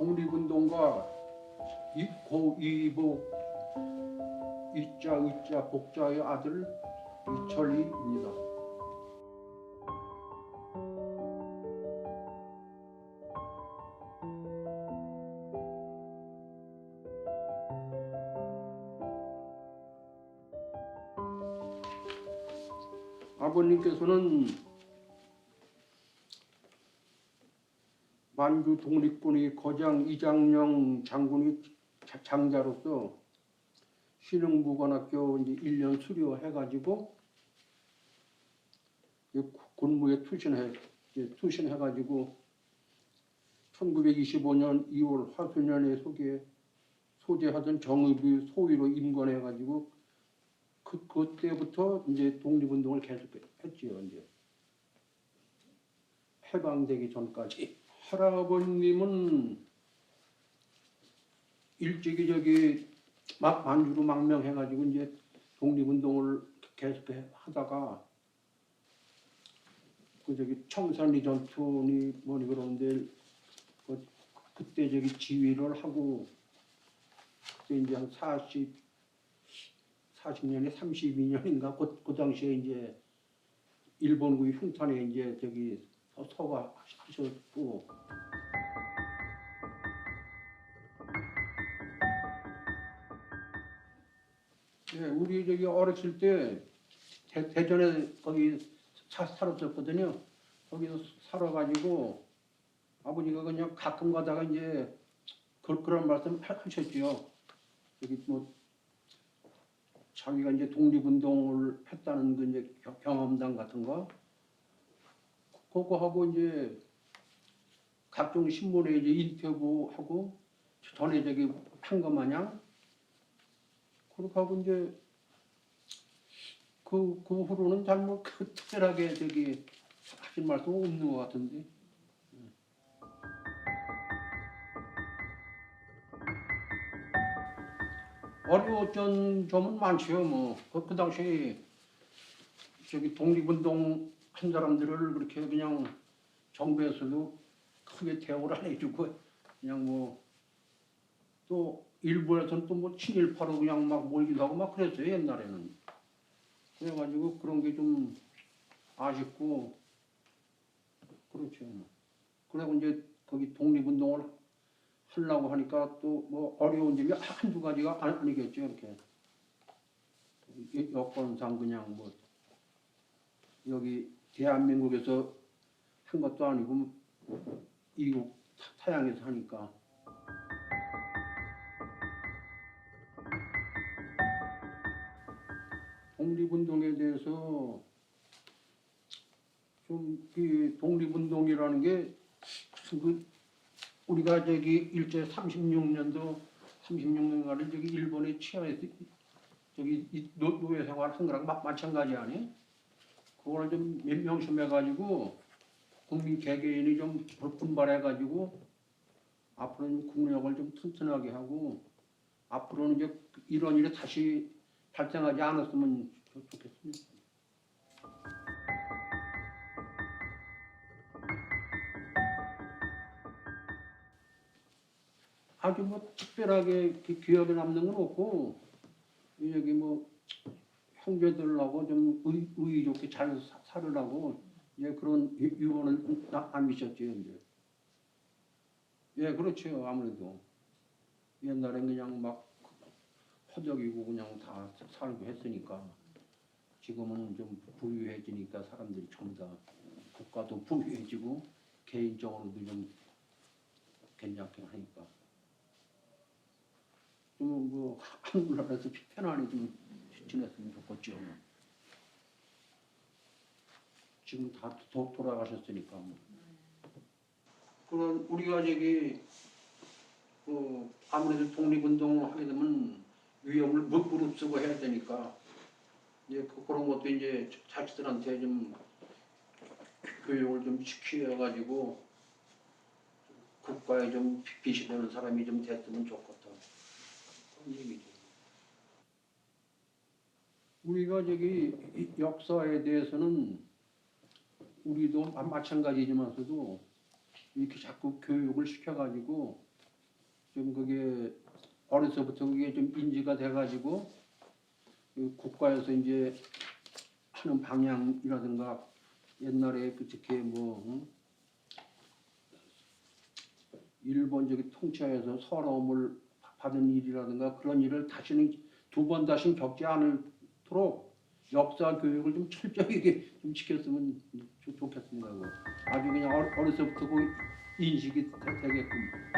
독립운동가 이- 고 이복 이자 의자 복자의 아들 이철이입니다. 아버님께서는 만주 독립군의 거장 이장영 장군의 자- 장자로서 신흥무관학교 이제 1년 수료해가지고 이 군무에 투신해 투신해가지고 1925년 2월 화수년에 소개 소재하던 정읍의 소위로 임관해가지고 그 그때부터 이제 독립운동을 계속했지요 이제. 해방되기 전까지 할아버님은 일찍이 저기 막 만주로 망명해가지고 이제 독립운동을 계속 하다가 그 저기 청산리 전투니 뭐니 그러는데 그 그때 저기 지휘를 하고 그때 이제 한 40, 40년에 32년인가? 그, 그 당시에 이제 일본군이 흉탄에 이제 저기 서- 서가하셨고 예, 우리 저기 어렸을 때 대, 대전에 거기 차 살았었거든요. 거기서 살아가지고 아버지가 그냥 가끔 가다가 이제 그, 그런 말씀 하- 하셨죠. 여기 뭐 자기가 이제 독립운동을 했다는 그 이제 겨- 경험담 같은 거 그거 하고 이제 각종 신문에 이제 인터뷰하고 전에 저기 한 것 마냥? 그렇게 하고 이제 그, 그 후로는 잘뭐 그 특별하게 저기 하신 말씀 없는 것 같은데. 어려웠던 점은 많지요. 뭐. 그, 그 당시 저기 독립운동 한 사람들을 그렇게 그냥 정부에서도 크게 대우를 안 해주고 그냥 뭐 또 일부에서는 또 뭐 친일파로 그냥 막 몰기도 하고 막 그랬어요 옛날에는. 그래가지고 그런 게 좀 아쉽고 그렇죠. 그리고 이제 거기 독립운동을 하려고 하니까 또 뭐 어려운 점이 한두 가지가 아니- 아니겠죠 이렇게 이- 여건상 그냥 뭐 여기 대한민국에서 한 것도 아니고 이국 타- 타양에서 하니까 독립운동에 대해서 좀 그 독립운동이라는 게 그 우리가 저기 일제 36년도 36년간을 저기 일본에 취하에서 저기 노예 생활 한 거랑 마, 마찬가지 아니? 그거를 좀몇 명씩 해가지고 국민 개개인이 좀 분발해가지고 앞으로는 국력을 좀 튼튼하게 하고 앞으로는 이제 이런 일이 다시 발생하지 않았으면 좋- 좋겠습니다. 아주 뭐 특별하게 기억에 남는 건 없고 여기 뭐 형제들하고 좀 의, 의 좋게 잘 사- 살으라고 예 그런 유- 유언을 나- 남기셨죠 이제. 예 그렇죠 아무래도. 옛날엔 그냥 막 허덕이고 그냥 다 살고 했으니까. 지금은 좀 부유해지니까 사람들이 전부 다 국가도 부유해지고 개인적으로도 좀 괜찮게 하니까. 좀뭐 한나라에서 편안히 좀 지냈으면 좋겠죠. 뭐. 지금 다 도, 돌아가셨으니까 뭐. 그런 우리가 저기 그 아무래도 독립운동을 하게 되면 위험을 무- 무릅쓰고 해야 되니까 이제 그- 그런 것도 이제 자식들한테 좀 교육을 좀 시켜가지고 국가에 좀 빛이 되는 사람이 좀 됐으면 좋겠다. 그런 얘기죠. 우리가 저기 이 역사에 대해서는 우리도 마- 마찬가지지만서도 이렇게 자꾸 교육을 시켜가지고 좀 그게 어려서부터 그게 좀 인지가 돼가지고 그 국가에서 이제 하는 방향이라든가 옛날에 그 특히 뭐 응? 일본 저기 통치하에서 서러움을 받은 일이라든가 그런 일을 다시는 두 번 다시는 겪지 않 도록 역사 교육을 좀 철저하게 좀 시켰으면 좋- 좋겠습니다. 아주 그냥 어려- 어려서부터 그 인식이 되- 되게끔.